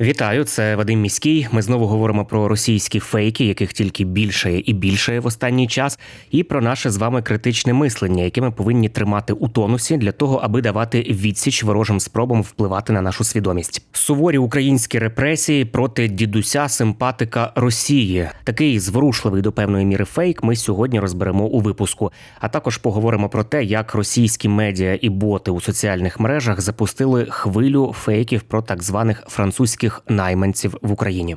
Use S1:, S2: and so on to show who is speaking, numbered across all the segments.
S1: Вітаю, це Вадим Міський. Ми знову говоримо про російські фейки, яких тільки більше і більше в останній час, і про наше з вами критичне мислення, яке ми повинні тримати у тонусі для того, аби давати відсіч ворожим спробам впливати на нашу свідомість. Суворі українські репресії проти дідуся симпатика Росії. Такий зворушливий до певної міри фейк. Ми сьогодні розберемо у випуску. А також поговоримо про те, як російські медіа і боти у соціальних мережах запустили хвилю фейків про так званих французьких найманців в Україні.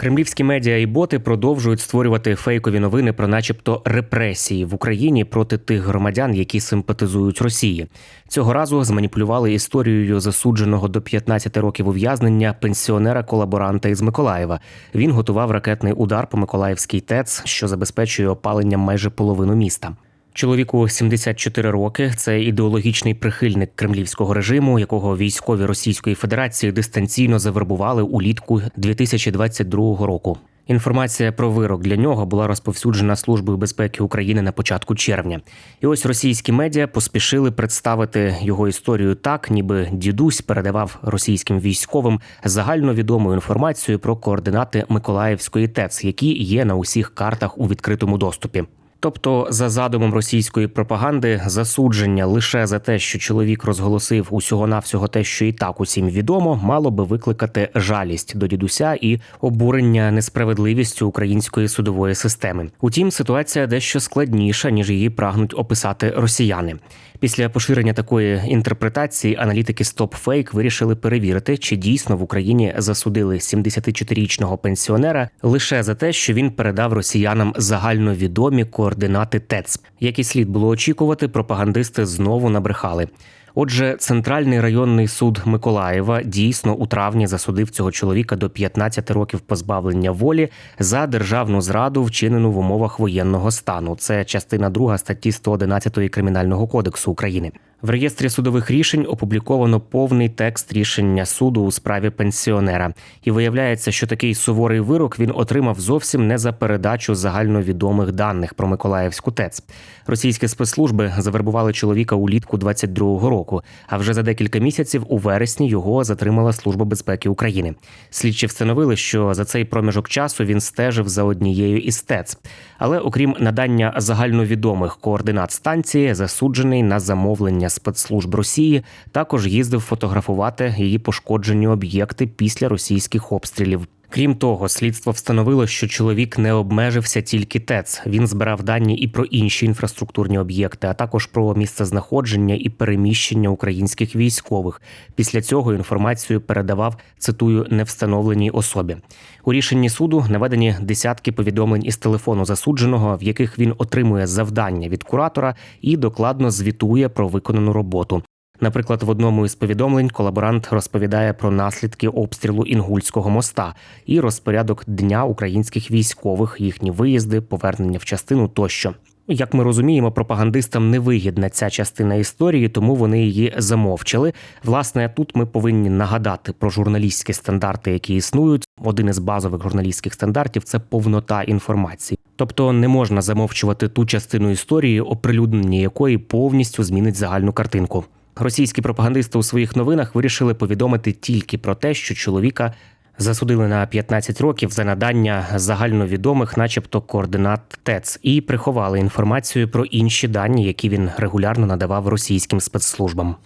S1: Кремлівські медіа і боти продовжують створювати фейкові новини про, начебто, репресії в Україні проти тих громадян, які симпатизують Росії. Цього разу зманіпулювали історією засудженого до 15 років ув'язнення пенсіонера-колаборанта із Миколаєва. Він готував ракетний удар по Миколаївській ТЕЦ, що забезпечує опаленням майже половину міста. Чоловіку 74 роки. Це ідеологічний прихильник кремлівського режиму, якого військові Російської Федерації дистанційно завербували улітку 2022 року. Інформація про вирок для нього була розповсюджена Службою безпеки України на початку червня. І ось російські медіа поспішили представити його історію так, ніби дідусь передавав російським військовим загальновідому інформацію про координати Миколаївської ТЕЦ, які є на усіх картах у відкритому доступі. Тобто, за задумом російської пропаганди, засудження лише за те, що чоловік розголосив усього навсього те, що і так усім відомо, мало би викликати жалість до дідуся і обурення несправедливістю української судової системи. Утім, ситуація дещо складніша ніж її прагнуть описати росіяни. Після поширення такої інтерпретації аналітики StopFake вирішили перевірити, чи дійсно в Україні засудили 74-річного пенсіонера лише за те, що він передав росіянам загальновідомі координати ТЕЦ. Як і слід було очікувати, пропагандисти знову набрехали. Отже, центральний районний суд Миколаєва дійсно у травні засудив цього чоловіка до 15 років позбавлення волі за державну зраду, вчинену в умовах воєнного стану. Це частина 2 статті 111 кримінального кодексу України. В реєстрі судових рішень опубліковано повний текст рішення суду у справі пенсіонера, і виявляється, що такий суворий вирок він отримав зовсім не за передачу загальновідомих даних про Миколаївську ТЕЦ. Російські спецслужби завербували чоловіка улітку 22-го року. А вже за декілька місяців у вересні його затримала Служба безпеки України. Слідчі встановили, що за цей проміжок часу він стежив за однією із ТЕЦ. Але окрім надання загальновідомих координат станції, засуджений на замовлення спецслужб Росії, також їздив фотографувати її пошкоджені об'єкти після російських обстрілів. Крім того, слідство встановило, що чоловік не обмежився тільки ТЕЦ. Він збирав дані і про інші інфраструктурні об'єкти, а також про місцезнаходження і переміщення українських військових. Після цього інформацію передавав цитую невстановленій особі. У рішенні суду наведені десятки повідомлень із телефону засудженого, в яких він отримує завдання від куратора і докладно звітує про виконану роботу. Наприклад, в одному із повідомлень колаборант розповідає про наслідки обстрілу Інгульського моста і розпорядок дня українських військових, їхні виїзди, повернення в частину тощо. Як ми розуміємо, пропагандистам невигідна ця частина історії, тому вони її замовчали. Власне, тут ми повинні нагадати про журналістські стандарти, які існують. Один із базових журналістських стандартів це повнота інформації. Тобто не можна замовчувати ту частину історії, оприлюднення якої повністю змінить загальну картинку. Російські пропагандисти у своїх новинах вирішили повідомити тільки про те, що чоловіка засудили на 15 років за надання загальновідомих, начебто, координат ТЕЦ, і приховали інформацію про інші дані, які він регулярно надавав російським спецслужбам.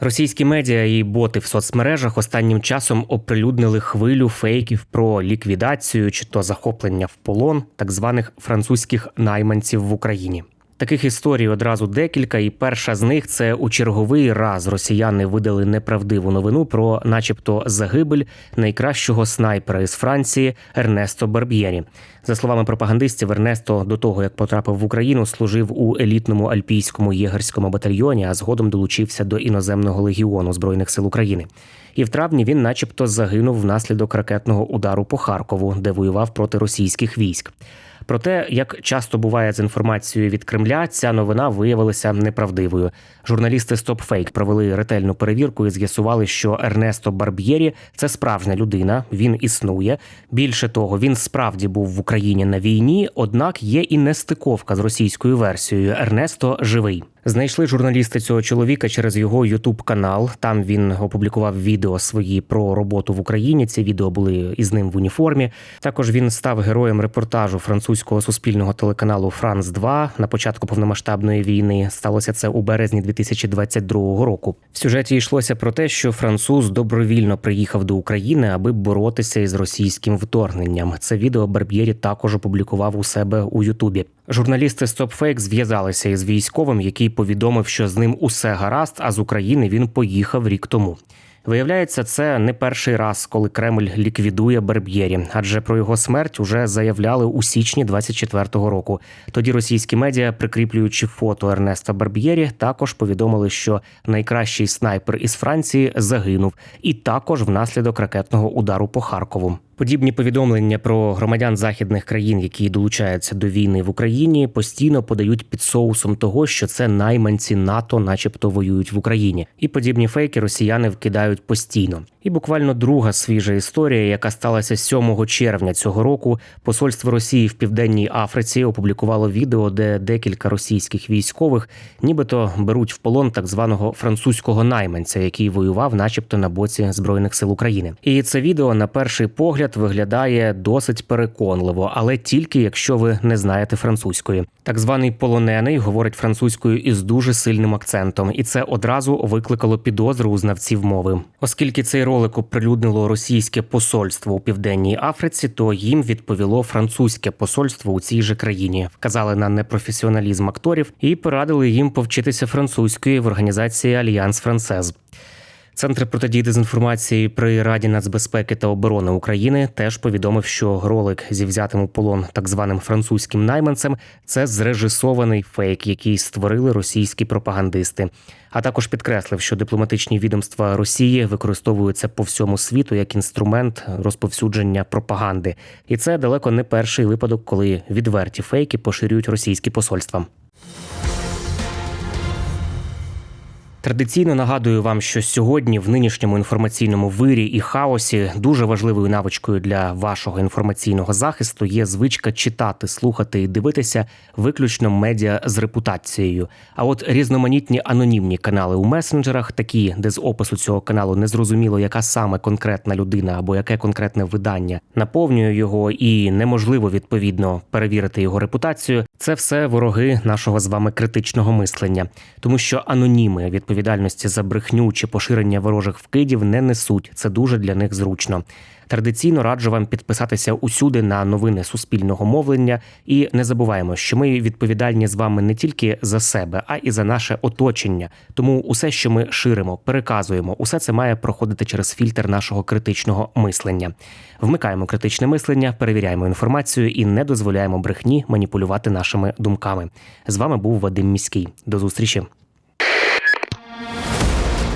S1: Російські медіа і боти в соцмережах останнім часом оприлюднили хвилю фейків про ліквідацію чи то захоплення в полон так званих французьких найманців в Україні. Таких історій одразу декілька, і перша з них це у черговий раз росіяни видали неправдиву новину про, начебто, загибель найкращого снайпера із Франції Ернесто Барб'єрі. За словами пропагандистів, Ернесто до того як потрапив в Україну, служив у елітному альпійському єгерському батальйоні, а згодом долучився до іноземного легіону збройних сил України. І в травні він, начебто, загинув внаслідок ракетного удару по Харкову, де воював проти російських військ. Проте, як часто буває з інформацією від Кремля, ця новина виявилася неправдивою. Журналісти StopFake провели ретельну перевірку і з'ясували, що Ернесто Барб'єрі це справжня людина. Він існує. Більше того, він справді був в Україні на війні, однак є і нестиковка з російською версією. Ернесто живий. Знайшли журналісти цього чоловіка через його Ютуб канал. Там він опублікував відео свої про роботу в Україні. Ці відео були із ним в уніформі. Також він став героєм репортажу французького суспільного телеканалу Франс 2 на початку повномасштабної війни. Сталося це у березні 2022 року. В сюжеті йшлося про те, що француз добровільно приїхав до України, аби боротися із російським вторгненням. Це відео Барб'єрі також опублікував у себе у Ютубі. Журналісти StopFake зв'язалися із військовим, який повідомив, що з ним усе гаразд, а з України він поїхав рік тому. Виявляється, це не перший раз, коли Кремль ліквідує Барб'єрі, адже про його смерть уже заявляли у січні 24-го року. Тоді російські медіа, прикріплюючи фото Ернеста Барб'єрі, також повідомили, що найкращий снайпер із Франції загинув, і також внаслідок ракетного удару по Харкову. Подібні повідомлення про громадян західних країн, які долучаються до війни в Україні, постійно подають під соусом того, що це найманці НАТО, начебто, воюють в Україні. І подібні фейки росіяни вкидають постійно. І буквально друга свіжа історія, яка сталася 7 червня цього року. Посольство Росії в Південній Африці опублікувало відео, де декілька російських військових нібито беруть в полон так званого французького найманця, який воював, начебто, на боці збройних сил України. І це відео на перший погляд виглядає досить переконливо, але тільки якщо ви не знаєте французької. Так званий полонений говорить французькою із дуже сильним акцентом, і це одразу викликало підозру у знавців мови, оскільки цей ролик оприлюднило російське посольство у південній Африці, то їм відповіло французьке посольство у цій же країні, вказали на непрофесіоналізм акторів і порадили їм повчитися французької в організації Альянс Францез. Центр протидії дезінформації при Раді нацбезпеки та оборони України теж повідомив, що ролик зі взятим у полон так званим французьким найманцем це зрежисований фейк, який створили російські пропагандисти. А також підкреслив, що дипломатичні відомства Росії використовуються по всьому світу як інструмент розповсюдження пропаганди, і це далеко не перший випадок, коли відверті фейки поширюють російські посольства. Традиційно нагадую вам, що сьогодні в нинішньому інформаційному вирі і хаосі дуже важливою навичкою для вашого інформаційного захисту є звичка читати, слухати і дивитися виключно медіа з репутацією. А от різноманітні анонімні канали у месенджерах, такі, де з опису цього каналу не зрозуміло, яка саме конкретна людина або яке конкретне видання наповнює його, і неможливо відповідно перевірити його репутацію. Це все вороги нашого з вами критичного мислення, тому що аноніми відповідальності за брехню чи поширення ворожих вкидів не несуть. Це дуже для них зручно. Традиційно раджу вам підписатися усюди на новини суспільного мовлення, і не забуваємо, що ми відповідальні з вами не тільки за себе, а і за наше оточення. Тому усе, що ми ширимо, переказуємо, усе це має проходити через фільтр нашого критичного мислення. Вмикаємо критичне мислення, перевіряємо інформацію і не дозволяємо брехні маніпулювати нашими думками. З вами був Вадим Міський. До зустрічі.